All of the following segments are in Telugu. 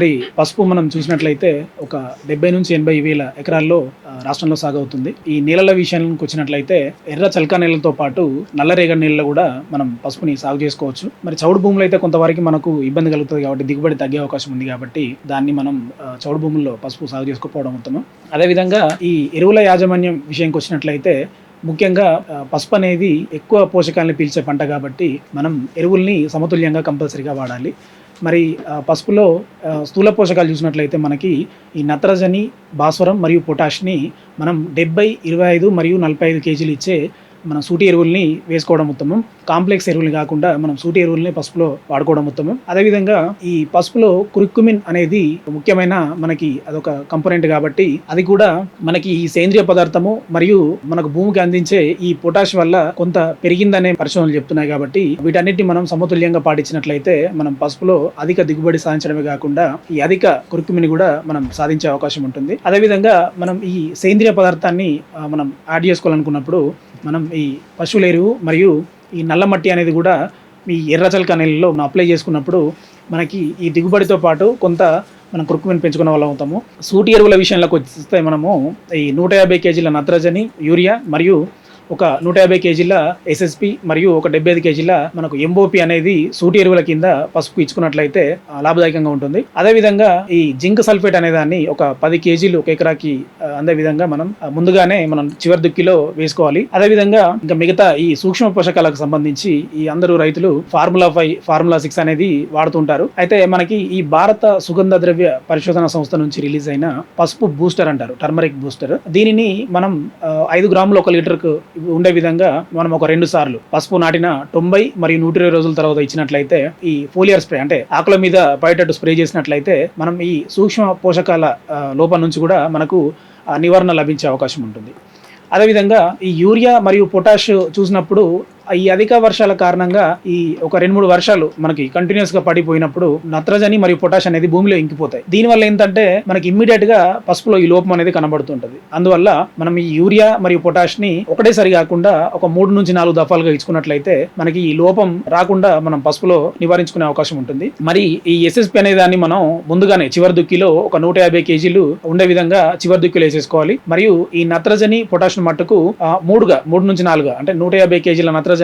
మరి పసుపు మనం చూసినట్లయితే ఒక డెబ్బై నుంచి ఎనభై వేల ఎకరాల్లో రాష్ట్రంలో సాగవుతుంది. ఈ నీళ్ళ విషయానికి వచ్చినట్లయితే ఎర్ర చల్కా నీళ్ళతో పాటు నల్లరేగడి నీళ్ళలో కూడా మనం పసుపుని సాగు చేసుకోవచ్చు. మరి చౌడు భూములు అయితే కొంతవరకు మనకు ఇబ్బంది కలుగుతుంది కాబట్టి దిగుబడి తగ్గే అవకాశం ఉంది కాబట్టి దాన్ని మనం చౌడు భూముల్లో పసుపు సాగు చేసుకోకపోవడం ఉత్తమం. అదేవిధంగా ఈ ఎరువుల యాజమాన్యం విషయంకి వచ్చినట్లయితే ముఖ్యంగా పసుపు అనేది ఎక్కువ పోషకాలను పీల్చే పంట కాబట్టి మనం ఎరువుల్ని సమతుల్యంగా కంపల్సరీగా వాడాలి. మరి పసుపులో స్థూల పోషకాలు చూసినట్లయితే మనకి ఈ నత్రజని భాస్వరం మరియు పొటాష్ని మనం డెబ్బై ఇరవై ఐదు మరియు నలభై ఐదు కేజీలు ఇచ్చే మనం సూటి ఎరువుల్ని వేసుకోవడం ఉత్తమం. కాంప్లెక్స్ ఎరువులు కాకుండా మనం సూటి ఎరువుల్ని పసుపులో వాడుకోవడం ఉత్తమం. అదేవిధంగా ఈ పసుపులో కురిక్కుమిన్ అనేది ముఖ్యమైన మనకి అదొక కంపోనెంట్ కాబట్టి అది కూడా మనకి ఈ సేంద్రియ పదార్థము మరియు మనకు భూమికి అందించే ఈ పొటాష్ వల్ల కొంత పెరిగిందనే పరిశోధనలు చెప్తున్నాయి కాబట్టి వీటన్నిటిని మనం సమతుల్యంగా పాటించినట్లయితే మనం పసుపులో అధిక దిగుబడి సాధించడమే కాకుండా ఈ అధిక కురుకుమిని కూడా మనం సాధించే అవకాశం ఉంటుంది. అదేవిధంగా మనం ఈ సేంద్రియ పదార్థాన్ని మనం యాడ్ చేసుకోవాలనుకున్నప్పుడు మనం ఈ పశువుల ఎరువు మరియు ఈ నల్ల మట్టి అనేది కూడా ఈ ఎర్రచలక నీళ్ళలో మనం అప్లై చేసుకున్నప్పుడు మనకి ఈ దిగుబడితో పాటు కొంత మనం కురుకుమిని పెంచుకునే వాళ్ళం అవుతాము. సూటి ఎరువుల విషయంలోకి వస్తే మనము ఈ నూట యాభై కేజీల నత్రజని యూరియా మరియు ఒక నూట యాభై కేజీల ఎస్ఎస్పి మరియు ఒక డెబ్బై ఐదు కేజీల మనకు ఎంఓపి అనేది సూటి ఎరువుల కింద పసుపు ఇచ్చుకున్నట్లయితే లాభదాయకంగా ఉంటుంది. అదేవిధంగా ఈ జింక్ సల్ఫేట్ అనే దాన్ని ఒక పది కేజీలు ఒక ఎకరాకి అందే విధంగా మనం ముందుగానే మనం చివరి దుక్కిలో వేసుకోవాలి. అదేవిధంగా ఇంకా మిగతా ఈ సూక్ష్మ పోషకాలకు సంబంధించి ఈ అందరూ రైతులు ఫార్ములా ఫైవ్ ఫార్ములా సిక్స్ అనేది వాడుతుంటారు. అయితే మనకి ఈ భారత సుగంధ ద్రవ్య పరిశోధన సంస్థ నుంచి రిలీజ్ అయిన పసుపు బూస్టర్ అంటారు టర్మరిక్ బూస్టర్. దీనిని మనం ఐదు గ్రాములు ఒక లీటర్కు ఉండే విధంగా మనం ఒక రెండు సార్లు పసుపు నాటిన తొంభై మరియు నూట ఇరవై రోజుల తర్వాత ఇచ్చినట్లయితే ఈ ఫోలియర్ స్ప్రే అంటే ఆకుల మీద పడేటట్టు స్ప్రే చేసినట్లయితే మనం ఈ సూక్ష్మ పోషకాల లోపం నుంచి కూడా మనకు నివారణ లభించే అవకాశం ఉంటుంది. అదేవిధంగా ఈ యూరియా మరియు పొటాష్ చూసినప్పుడు ఈ అధిక వర్షాల కారణంగా ఈ ఒక రెండు మూడు వర్షాలు మనకి కంటిన్యూస్గా పడిపోయినప్పుడు నత్రజని మరియు పొటాష్ అనేది భూమిలో ఇంకిపోతాయి. దీనివల్ల ఏంటంటే మనకి ఇమ్మీడియట్గా పసుపులో ఈ లోపం అనేది కనబడుతుంటది. అందువల్ల మనం ఈ యూరియా మరియు పొటాష్ని ఒకటేసారి కాకుండా ఒక మూడు నుంచి నాలుగు దఫాలుగా ఇచ్చుకున్నట్లయితే మనకి ఈ లోపం రాకుండా మనం పసుపులో నివారించుకునే అవకాశం ఉంటుంది. మరి ఈ ఎస్ఎస్పి అనే దాన్ని మనం ముందుగానే చివరి దుక్కిలో ఒక నూట యాభై కేజీలు ఉండే విధంగా చివరి దుక్కిలో వేసేసుకోవాలి. మరియు ఈ నత్రజని పొటాష్ మట్టుకు ఆ, మూడుగా మూడు నుంచి నాలుగు అంటే నూట యాభై కేజీల నత్రజని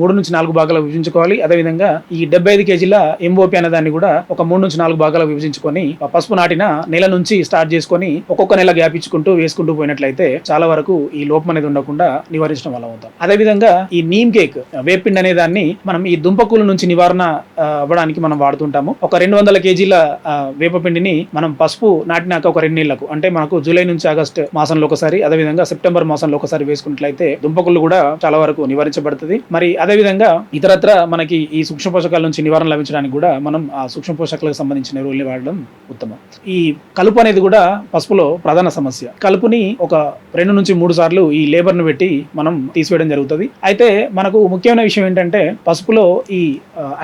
మూడు నుంచి నాలుగు భాగాలు విభజించుకోవాలి. అదేవిధంగా ఈ డెబ్బై ఐదు కేజీల ఎంఓపి అనే దాన్ని కూడా ఒక మూడు నుంచి నాలుగు భాగాలు విభజించుకొని పసుపు నాటిన నెల నుంచి స్టార్ట్ చేసుకొని ఒక్కొక్క నెల గ్యాప్ ఇచ్చుకుంటూ వేసుకుంటూ పోయినట్లయితే చాలా వరకు ఈ లోపం అనేది ఉండకుండా నివారించడం వల్ల అవుతాం. అదేవిధంగా ఈ నీమ్ కేక్ వేపిండి అనే దాన్ని మనం ఈ దుంపకూల నుంచి నివారణ అవ్వడానికి మనం వాడుతుంటాము. ఒక రెండు వందల కేజీల వేపపిండిని మనం పసుపు నాటినాక ఒక రెండు నెలలకు అంటే మనకు జూలై నుంచి ఆగస్ట్ మాసంలో ఒకసారి అదేవిధంగా సెప్టెంబర్ మాసంలో ఒకసారి వేసుకున్నట్లయితే దుంపకులు కూడా చాలా వరకు నివారించబడుతుంది. మరి అదేవిధంగా ఇతరత్ర మనకి ఈ సూక్ష్మ పోషకాల నుంచి నివారణ లభించడానికి కూడా మనం ఆ సూక్ష్మ పోషకాలకు సంబంధించిన ఎరువుల్ని వాడడం ఉత్తమం. ఈ కలుపు అనేది కూడా పసుపులో ప్రధాన సమస్య. కలుపుని ఒక రెండు నుంచి మూడు సార్లు ఈ లేబర్ను పెట్టి మనం తీసివేయడం జరుగుతుంది. అయితే మనకు ముఖ్యమైన విషయం ఏంటంటే పసుపులో ఈ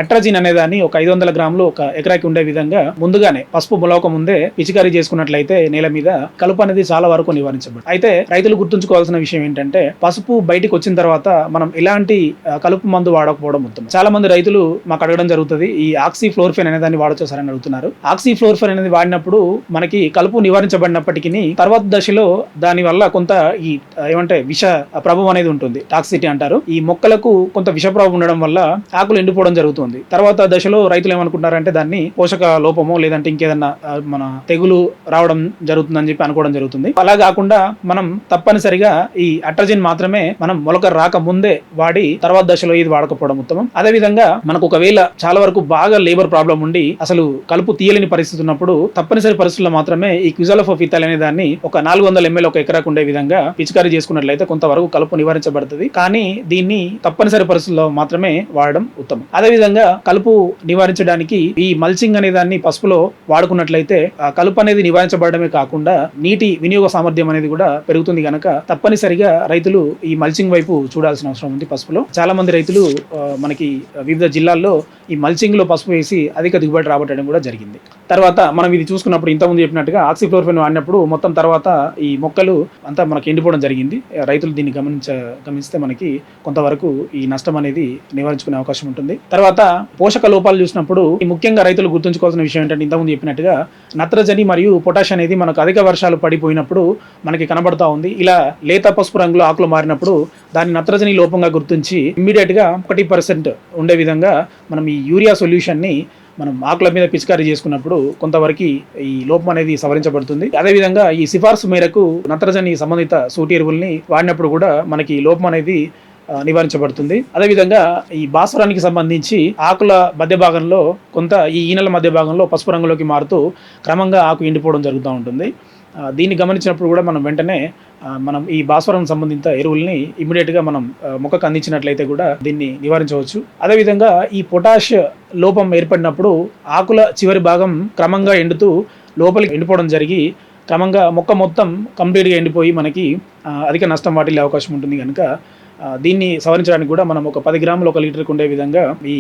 అట్రాజిన్ అనే దాన్ని ఒక ఐదు వందల గ్రాములు ఒక ఎకరాకి ఉండే విధంగా ముందుగానే పసుపు మొలక ముందే పిచికారీ చేసుకున్నట్లయితే నేల మీద కలుపు అనేది చాలా వరకు నివారించబడి అయితే రైతులు గుర్తుంచుకోవాల్సిన విషయం ఏంటంటే పసుపు బయటకు వచ్చిన తర్వాత మనం ఎలాంటి ఆ, కలుపు మందు వాడకపోవడం ఉత్తమం. చాలా మంది రైతులు మాకు అడగడం జరుగుతుంది ఈ ఆక్సీ ఫ్లోర్ఫెన్ అనే దాన్ని వాడచ్చు సార్ అని అడుగుతున్నారు. ఆక్సీ ఫ్లోర్ఫెన్ అనేది వాడినప్పుడు మనకి కలుపు నివారించబడినప్పటికీ తర్వాత దశలో దాని వల్ల కొంత ఈ ఏమంటే విష ప్రభావం అనేది ఉంటుంది. టాక్సిటీ అంటారు. ఈ మొక్కలకు కొంత విష ప్రభావం ఉండడం వల్ల ఆకులు ఎండిపోవడం జరుగుతుంది. తర్వాత దశలో రైతులు ఏమనుకుంటారంటే దాన్ని పోషక లోపమో లేదంటే ఇంకేదన్నా మన తెగులు రావడం జరుగుతుందని చెప్పి అనుకోవడం జరుగుతుంది. అలా కాకుండా మనం తప్పనిసరిగా ఈ అట్రజిన్ మాత్రమే మనం మొలక రాక ముందే వాడి తర్వాత దశలో ఇది వాడకపోవడం ఉత్తమం. అదే విధంగా మనకు ఒకవేళ చాలా వరకు బాగా లేబర్ ప్రాబ్లం ఉండి అసలు కలుపు తీయలేని పరిస్థితి ఉన్నప్పుడు తప్పనిసరి పరిస్థితుల్లో మాత్రమే ఈ క్విజాలోఫితాల్ అనే దాన్ని ఒక నాలుగు వందల ఎంఎల్ ఒక ఎకరాకు ఉండే విధంగా పిచికారీ చేసుకున్నట్లయితే కొంతవరకు కలుపు నివారించబడుతుంది. కానీ దీన్ని తప్పనిసరి పరిస్థితుల్లో మాత్రమే వాడడం ఉత్తమం. అదే విధంగా కలుపు నివారించడానికి ఈ మల్చింగ్ అనే దాన్ని పసుపులో వాడుకున్నట్లయితే ఆ కలుపు అనేది నివారించబడమే కాకుండా నీటి వినియోగ సామర్థ్యం అనేది కూడా పెరుగుతుంది కనుక తప్పనిసరిగా రైతులు ఈ మల్చింగ్ వైపు చూడాల్సిన అవసరం ఉంది పసుపులో. పసుపులో చాలా మంది రైతులు మనకి వివిధ జిల్లాల్లో ఈ మల్చింగ్లో పసుపు వేసి అధిక దిగుబడి రాబట్టడం కూడా జరిగింది. తర్వాత మనం ఇది చూసుకున్నప్పుడు ఇంతకుముందు చెప్పినట్టుగా ఆక్సిక్లోర్ఫిన్ వాడినప్పుడు మొత్తం తర్వాత ఈ మొక్కలు అంతా మనకి ఎండిపోవడం జరిగింది. రైతులు దీన్ని గమనించ గమనిస్తే మనకి కొంతవరకు ఈ నష్టం అనేది నివారించుకునే అవకాశం ఉంటుంది. తర్వాత పోషక లోపాలు చూసినప్పుడు ఈ ముఖ్యంగా రైతులు గుర్తుంచుకోవాల్సిన విషయం ఏంటంటే ఇంతకుముందు చెప్పినట్టుగా నత్రజని మరియు పొటాష్ అనేది మనకు అధిక వర్షాలు పడిపోయినప్పుడు మనకి కనబడతా ఉంది. ఇలా లేత పసుపు రంగులో ఆకులు మారినప్పుడు దాన్ని నత్రజని లోపంగా గుర్తించి ఇమ్మీడియట్గా ఒకటి పర్సెంట్ ఉండే విధంగా మనం ఈ యూరియా సొల్యూషన్ని మనం ఆకుల మీద పిచికారీ చేసుకున్నప్పుడు కొంతవరకు ఈ లోపం అనేది సవరించబడుతుంది. అదేవిధంగా ఈ సిఫార్సు మేరకు నత్రజని సంబంధిత సూటి ఎరువుల్ని వాడినప్పుడు కూడా మనకి ఈ లోపం అనేది నివారించబడుతుంది. అదేవిధంగా ఈ భాస్వరానికి సంబంధించి ఆకుల మధ్య భాగంలో కొంత ఈ ఈనెల మధ్య భాగంలో పసుపు రంగులోకి మారుతూ క్రమంగా ఆకు ఎండిపోవడం జరుగుతూ ఉంటుంది. దీన్ని గమనించినప్పుడు కూడా మనం వెంటనే మనం ఈ భాస్వరం సంబంధిత ఎరువుల్ని ఇమీడియట్గా మనం మొక్కకు అందించినట్లయితే కూడా దీన్ని నివారించవచ్చు. అదేవిధంగా ఈ పొటాష్ లోపం ఏర్పడినప్పుడు ఆకుల చివరి భాగం క్రమంగా ఎండుతూ లోపలికి ఎండిపోవడం జరిగి క్రమంగా మొక్క మొత్తం కంప్లీట్గా ఎండిపోయి మనకి అధిక నష్టం వాటిల్లే అవకాశం ఉంటుంది కనుక దీన్ని సవరించడానికి కూడా మనం ఒక పది గ్రాములు ఒక లీటర్కి ఉండే విధంగా ఈ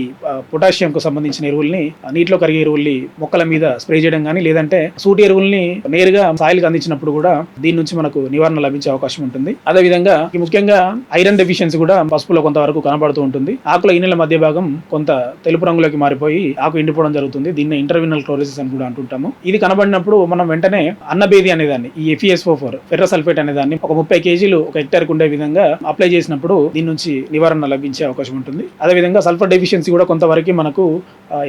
పొటాషియంకు సంబంధించిన ఎరువుల్ని నీటిలో కరిగే ఎరువుల్ని మొక్కల మీద స్ప్రే చేయడం కానీ లేదంటే సూటి ఎరువుల్ని నేరుగా సాయిల్కి అందించినప్పుడు కూడా దీని నుంచి మనకు నివారణ లభించే అవకాశం ఉంటుంది. అదేవిధంగా ఈ ముఖ్యంగా ఐరన్ డెఫిషియన్సీ కూడా పసుపులో కొంతవరకు కనబడుతూ ఉంటుంది. ఆకుల ఈనెల మధ్య భాగం కొంత తెలుపు రంగులోకి మారిపోయి ఆకు ఎండిపోవడం జరుగుతుంది. దీన్ని ఇంటర్వినల్ క్లోరిసిస్ అని కూడా అంటుంటాము. ఇది కనబడినప్పుడు మనం వెంటనే అన్నబేది అనేదాన్ని ఈ ఎఫ్ఈఎస్ఓ ఫోర్ ఫెర్రసల్ఫేట్ అనేదాన్ని ఒక ముప్పై కేజీలు ఒక హెక్టార్కి ఉండే విధంగా అప్లై చేసినప్పుడు దీని నుంచి నివారణ లభించే అవకాశం ఉంటుంది. అదేవిధంగా సల్ఫర్ డెఫిషియన్సీ కూడా కొంతవరకు మనకు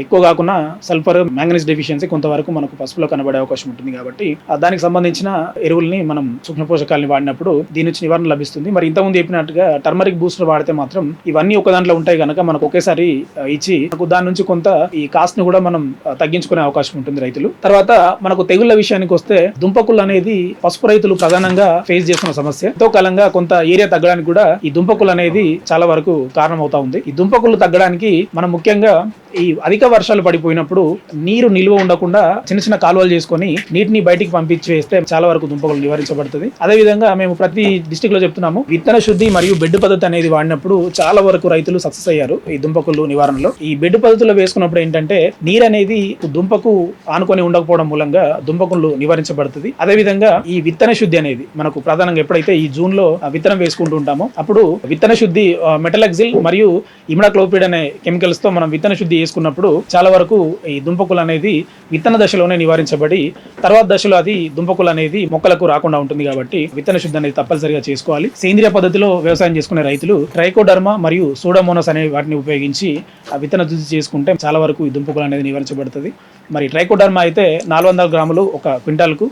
ఎక్కువ కాకుండా సల్ఫర్ మ్యాంగనీస్ డెఫిషియన్సీ కొంతవరకు మనకు పసుపులో కనబడే అవకాశం ఉంటుంది కాబట్టి దానికి సంబంధించిన ఎరువుల్ని మనం సూక్ష్మ పోషకాలని వాడినప్పుడు దీని నుంచి నివారణ లభిస్తుంది. మరి ఇంతకుముందు చెప్పినట్టుగా టర్మరిక్ బూస్టర్ వాడితే మాత్రం ఇవన్నీ ఒక దాంట్లో ఉంటాయి కనుక మనకు ఒకేసారి ఇచ్చి మనకు దాని నుంచి కొంత ఈ కాస్ట్ని కూడా మనం తగ్గించుకునే అవకాశం ఉంటుంది రైతులు. తర్వాత మనకు తెగుళ్ళ విషయానికి వస్తే దుంపకుళ్ళు అనేది పసుపు రైతులు ప్రధానంగా ఫేస్ చేస్తున్న సమస్య. ఎంతో కాలంగా కొంత ఏరియా తగ్గడానికి కూడా ఈ దుంప దుంపకులు అనేది చాలా వరకు కారణం అవుతా ఉంది. ఈ దుంపకులు తగ్గడానికి మనం ముఖ్యంగా ఈ అధిక వర్షాలు పడిపోయినప్పుడు నీరు నిల్వ ఉండకుండా చిన్న చిన్న కాలువలు చేసుకొని నీటిని బయటికి పంపించి వేస్తే చాలా వరకు దుంపలు నివారించబడుతుంది. అదే విధంగా మేము ప్రతి డిస్టిక్లో చెప్తున్నాము విత్తన శుద్ధి మరియు బెడ్ పద్ధతి అనేది వాడినప్పుడు చాలా వరకు రైతులు సక్సెస్ అయ్యారు ఈ దుంపకులు నివారణలో. ఈ బెడ్ పద్ధతిలో వేసుకున్నప్పుడు ఏంటంటే నీరు అనేది దుంపకు ఆనుకొని ఉండకపోవడం మూలంగా దుంపకులు నివారించబడుతుంది. అదే విధంగా ఈ విత్తన శుద్ధి అనేది మనకు ప్రధానంగా ఎప్పుడైతే ఈ జూన్లో ఆ విత్తనం వేసుకుంటూ ఉంటామో అప్పుడు విత్తన శుద్ధి మెటలక్సిల్ మరియు ఇమిడాక్లోపిడ్ అనే కెమికల్స్తో మనం విత్తన శుద్ధి తీసుకున్నప్పుడు చాలా వరకు ఈ దుంపకులు అనేది విత్తన దశలోనే నివారించబడి తర్వాత దశలో అది దుంపకులు అనేది మొక్కలకు రాకుండా ఉంటుంది కాబట్టి విత్తన శుద్ధి అనేది తప్పనిసరిగా చేసుకోవాలి. సేంద్రియ పద్ధతిలో వ్యవసాయం చేసుకునే రైతులు ట్రైకోడర్మా మరియు సూడోమోనస్ అనే వాటిని ఉపయోగించి ఆ విత్తన శుద్ధి చేసుకుంటే చాలా వరకు ఈ దుంపకులు అనేది నివారించబడుతుంది. మరి ట్రైకోడర్మా అయితే నాలుగు వందల గ్రాములు ఒక క్వింటాల్కు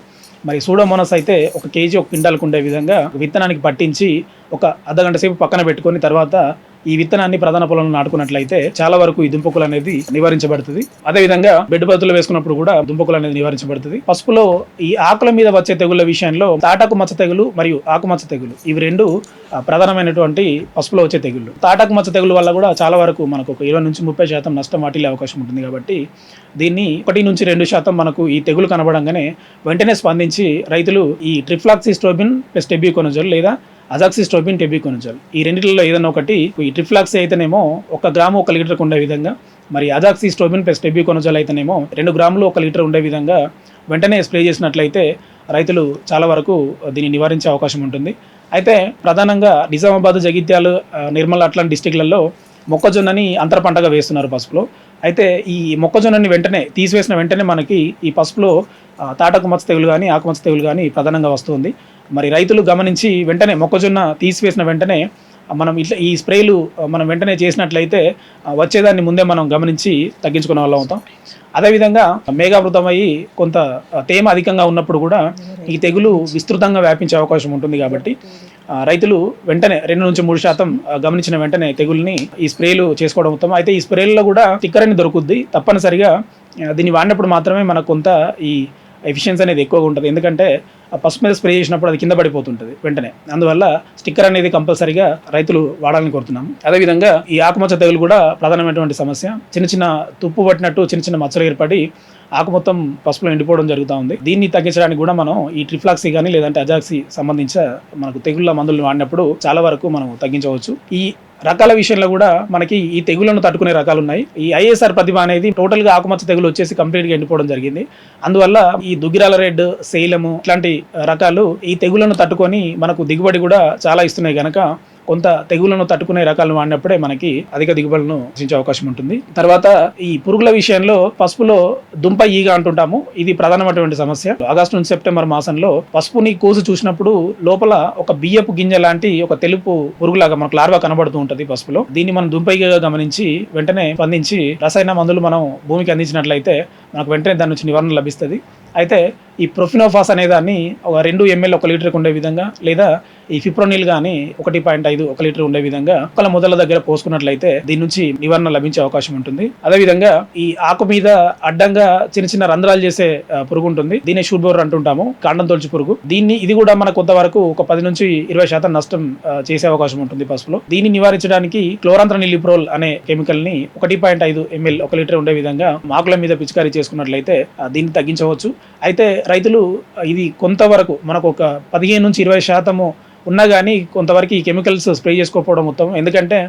మరి సూడోమోనస్ అయితే ఒక కేజీ ఒక క్వింటాల్కు ఉండే విధంగా విత్తనానికి పట్టించి ఒక అర్ధగంట సేపు పక్కన పెట్టుకొని తర్వాత ఈ విత్తనాన్ని ప్రధాన పొలంలో నాటుకున్నట్లయితే చాలా వరకు ఈ దుంపకులు అనేది నివారించబడుతుంది. అదే విధంగా బెడ్ పద్ధతిలో వేసుకున్నప్పుడు కూడా దుంపకులు అనేది నివారించబడుతుంది. పసుపులో ఈ ఆకుల మీద వచ్చే తెగుళ్ళ విషయంలో తాటాకు మచ్చ తెగులు మరియు ఆకుమచ్చ తెగులు ఇవి రెండు ప్రధానమైనటువంటి పసుపులో వచ్చే తెగుళ్ళు తాటాకు మచ్చ తెగులు వల్ల కూడా చాలా వరకు మనకు ఒక ఇరవై నుంచి ముప్పై శాతం నష్టం వాటిల్లే అవకాశం ఉంటుంది కాబట్టి దీన్ని ఒకటి నుంచి రెండు శాతం మనకు ఈ తెగులు కనబడంగానే వెంటనే స్పందించి రైతులు ఈ ట్రిఫ్లాక్సిస్ట్రోబిన్ ప్లస్ టెబ్యూకోనజోల్ లేదా అజాక్సిస్ట్రోబిన్ టెబికోనజల్ ఈ రెండిట్లో ఏదైనా ఒకటి ఈ ట్రిఫ్లాక్సీ అయితేనేమో ఒక గ్రాము ఒక లీటర్కి ఉండే విధంగా మరి అజాక్సిస్ట్రోబిన్ ప్లస్ టెబికోనజల్ అయితేనేమో రెండు గ్రాములు ఒక లీటర్ ఉండే విధంగా వెంటనే స్ప్రే చేసినట్లయితే రైతులు చాలా వరకు దీన్ని నివారించే అవకాశం ఉంటుంది. అయితే ప్రధానంగా నిజామాబాద్ జగిత్యాలు నిర్మల్ అట్లాంటి డిస్టిక్లలో మొక్కజొన్నని అంతర పంటగా వేస్తున్నారు పసుపులో. అయితే ఈ మొక్కజొన్నని వెంటనే తీసివేసిన వెంటనే మనకి ఈ పసుపులో తాటకు మచ్చ తెగులు కానీ ఆకుమచ్చ తెగులు కానీ ప్రధానంగా వస్తుంది మరి రైతులు గమనించి వెంటనే మొక్కజొన్న తీసివేసిన వెంటనే మనం ఇట్లా ఈ స్ప్రేలు మనం వెంటనే చేసినట్లయితే వచ్చేదాన్ని ముందే మనం గమనించి తగ్గించుకునే వాళ్ళం అవుతాం. అదేవిధంగా మేఘావృతం అయ్యి కొంత తేమ అధికంగా ఉన్నప్పుడు కూడా ఈ తెగులు విస్తృతంగా వ్యాపించే అవకాశం ఉంటుంది కాబట్టి రైతులు వెంటనే రెండు నుంచి మూడు శాతం గమనించిన వెంటనే తెగుల్ని ఈ స్ప్రేలు చేసుకోవడం ఉత్తమం. అయితే ఈ స్ప్రేల్లో కూడా స్టిక్కర్ అని దొరుకుద్ది. తప్పనిసరిగా దీన్ని వాడినప్పుడు మాత్రమే మనకు కొంత ఈ ఎఫిషియన్సీ అనేది ఎక్కువగా ఉంటుంది. ఎందుకంటే ఆ పసుపు మీద స్ప్రే చేసినప్పుడు అది కింద పడిపోతుంటుంది వెంటనే. అందువల్ల స్టిక్కర్ అనేది కంపల్సరీగా రైతులు వాడాలని కోరుతున్నాము. అదేవిధంగా ఈ ఆకుమచ్చ తెగులు కూడా ప్రధానమైనటువంటి సమస్య. చిన్న చిన్న తుప్పు పట్టినట్టు చిన్న చిన్న మచ్చలు ఏర్పడి ఆకు మొత్తం పసుపులో ఎండిపోవడం జరుగుతూ ఉంది. దీన్ని తగ్గించడానికి కూడా మనం ఈ ట్రిఫ్లాక్సీ కానీ లేదంటే అజాక్సీ సంబంధించిన మనకు తెగుళ్ళ మందులు వాడినప్పుడు చాలా వరకు మనం తగ్గించవచ్చు. ఈ రకాల విషయంలో కూడా మనకి ఈ తెగులను తట్టుకునే రకాలు ఉన్నాయి. ఈ ఐఎస్ఆర్ ప్రతిభ అనేది టోటల్గా ఆకుమచ్చ తెగులు వచ్చేసి కంప్లీట్గా ఎండిపోవడం జరిగింది. అందువల్ల ఈ దుగ్గిరాల రెడ్ శైలము ఇట్లాంటి రకాలు ఈ తెగులను తట్టుకొని మనకు దిగుబడి కూడా చాలా ఇస్తున్నాయి గనక కొంత తెగులను తట్టుకునే రకాలను వాడినప్పుడే మనకి అధిక దిగుబడులను సృష్టించే అవకాశం ఉంటుంది. తర్వాత ఈ పురుగుల విషయంలో పసుపులో దుంప ఈగ అంటుంటాము. ఇది ప్రధానమైనటువంటి సమస్య. ఆగస్టు నుంచి సెప్టెంబర్ మాసంలో పసుపుని కోసి చూసినప్పుడు లోపల ఒక బియ్యపు గింజ లాంటి ఒక తెలుపు పురుగులాగా మనకు లార్వా కనబడుతూ ఉంటది పసుపులో. దీన్ని మనం దుంపైగా గమనించి వెంటనే స్పందించి రసాయన మందులు మనం భూమికి అందించినట్లయితే మనకు వెంటనే దాని నుంచి నివారణ లభిస్తుంది. అయితే ఈ ప్రొఫినోఫాస్ అనే దాన్ని ఒక రెండు ఎంఎల్ ఒక లీటర్కి ఉండే విధంగా లేదా ఈ ఫిప్రోనిల్ కానీ ఒకటి పాయింట్ ఐదు ఒక లీటర్ ఉండే విధంగా ఒకళ్ళ మొదల దగ్గర పోసుకున్నట్లయితే దీని నుంచి నివారణ లభించే అవకాశం ఉంటుంది. అదేవిధంగా ఈ ఆకు మీద అడ్డంగా చిన్న చిన్న రంధ్రాలు చేసే పురుగు ఉంటుంది. దీన్ని షూట్బోర్ అంటుంటాము కాండం తొలిచి పురుగు. దీన్ని ఇది కూడా మన కొంతవరకు ఒక పది నుంచి ఇరవై శాతం నష్టం చేసే అవకాశం ఉంటుంది పసుపులో. దీన్ని నివారించడానికి క్లోరాంత్ర నిలిప్రోల్ అనే కెమికల్ని ఒకటి పాయింట్ ఐదు ఎంఎల్ ఒక లీటర్ ఉండే విధంగా మాకుల మీద పిచికారీ చేసుకున్నట్లయితే దీన్ని తగ్గించవచ్చు. అయితే రైతులు ఇది కొంతవరకు మనకు ఒక పదిహేను నుంచి ఇరవై శాతము ఉన్నా కానీ కొంతవరకు ఈ కెమికల్స్ స్ప్రే చేసుకోకపోవడం ఉత్తమం. ఎందుకంటే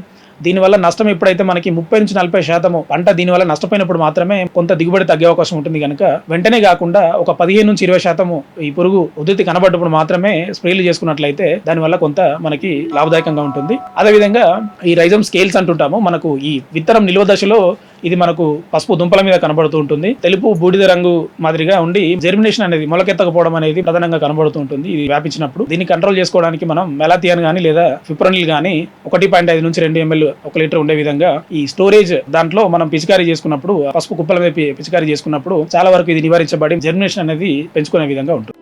దీనివల్ల నష్టం ఎప్పుడైతే మనకి ముప్పై నుంచి నలభై శాతము పంట దీనివల్ల నష్టపోయినప్పుడు మాత్రమే కొంత దిగుబడి తగ్గే అవకాశం ఉంటుంది కనుక వెంటనే కాకుండా ఒక పదిహేను నుంచి ఇరవై శాతము ఈ పురుగు ఉధృతి కనబడ్డప్పుడు మాత్రమే స్ప్రేలు చేసుకున్నట్లయితే దానివల్ల కొంత మనకి లాభదాయకంగా ఉంటుంది. అదేవిధంగా ఈ రైజం స్కేల్స్ అంటుంటాము మనకు ఈ విత్తనం నిల్వ దశలో ఇది మనకు పసుపు దుంపల మీద కనబడుతూ ఉంటుంది. తెలుపు బూడిద రంగు మాదిరిగా ఉండి జెర్మినేషన్ అనేది మొలకెత్తకపోవడం అనేది ప్రధానంగా కనబడుతూ ఉంటుంది. ఇది వ్యాపించినప్పుడు దీన్ని కంట్రోల్ చేసుకోవడానికి మనం మెలాథియన్ కానీ లేదా ఫిప్రోనిల్ కానీ ఒకటి పాయింట్ ఐదు నుంచి రెండు ఎంఎల్ ఒక లీటర్ ఉండే విధంగా ఈ స్టోరేజ్ దాంట్లో మనం పిచికారీ చేసుకున్నప్పుడు ఆ పసుపు కుప్పల మీద పిచికారీ చేసుకున్నప్పుడు చాలా వరకు ఇది నివారించబడి జెర్మినేషన్ అనేది పెంచుకునే విధంగా ఉంటుంది.